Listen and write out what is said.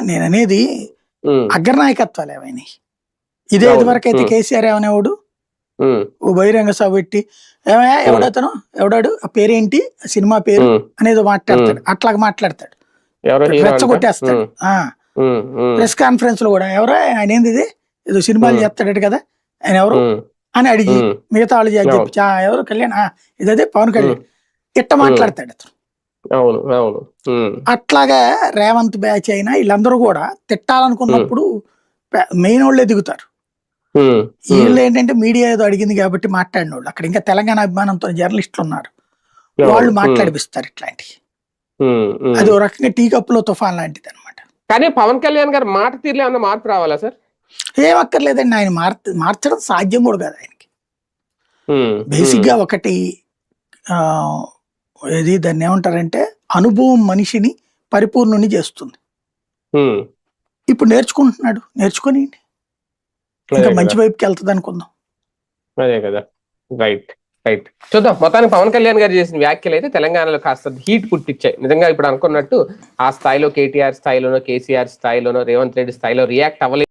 నేను అనేది అగ్రనాయకత్వాలు ఏమైనాయి ఇదే. వరకు అయితే. కేసీఆర్ ఏమనేవాడు? ఓ బహిరంగ సభ పెట్టి ఏమయ్యా ఎవడతను ఎవడాడు? ఆ పేరేంటి? సినిమా పేరు. అనేది మాట్లాడతాడు. అట్లాగా మాట్లాడతాడు? రెచ్చగొట్టేస్తాడు. ప్రెస్ కాన్ఫరెన్స్లో కూడా ఎవరో? ఆయన ఏంది ఇది? ఏదో సినిమాలు. చేస్తాడట కదా? ఆయన ఎవరు? అని అడిగి మిగతా వాళ్ళు చేసి అవును. చెప్పి "ఆ, ఎవరు? కళ్యాణ్? ఆ, ఇదదే పవన్ కళ్యాణ్. ఇట్ట మాట్లాడతాడు అతను. అవును అవును. అట్లాగా రేవంత్ బ్యాచ్ అయినా వీళ్ళందరూ కూడా తిట్టాలనుకున్నప్పుడు మెయిన్ వాళ్ళే దిగుతారు. వీళ్ళు ఏంటంటే మీడియా ఏదో అడిగింది కాబట్టి మాట్లాడిన వాళ్ళు అక్కడ ఇంకా తెలంగాణ అభిమానంతో జర్నలిస్టులు ఉన్నారు. వాళ్ళు మాట్లాడిపిస్తారు ఇట్లాంటివి ఉమ్. అది ఓ రకంగా టీ కప్పులో తుఫాన్ లాంటిది అనమాట కానీ పవన్ కళ్యాణ్ గారు మాట తీరులో ఏమన్నా మార్పు రావాలా సార్? ఏం అక్కర్లేదండి. ఆయన మార్చ మార్చడం సాధ్యం కూడా కాదు ఆయనకి. బేసిక్గా ఒకటి ఏది దాన్ని ఏమంటారంటే అనుభవం మనిషిని పరిపూర్ణుని చేస్తుంది. ఇప్పుడు నేర్చుకుంటున్నాడు. నేర్చుకొని ఇంకా. మంచి వైపుకి వెళ్తుంది అనుకుందాం. అదే కదా. Right right. చూద్దాం. మొత్తానికి పవన్ కళ్యాణ్ గారు చేసిన వ్యాఖ్యలు అయితే తెలంగాణలో కాస్త హీట్ పుట్టించాయి. నిజంగా ఇప్పుడు అనుకున్నట్టు ఆ స్థాయిలో కేటీఆర్ స్థాయిలోనో కేసీఆర్ స్థాయిలోనో రేవంత్ రెడ్డి స్థాయిలో రియాక్ట్ అవ్వలేదు.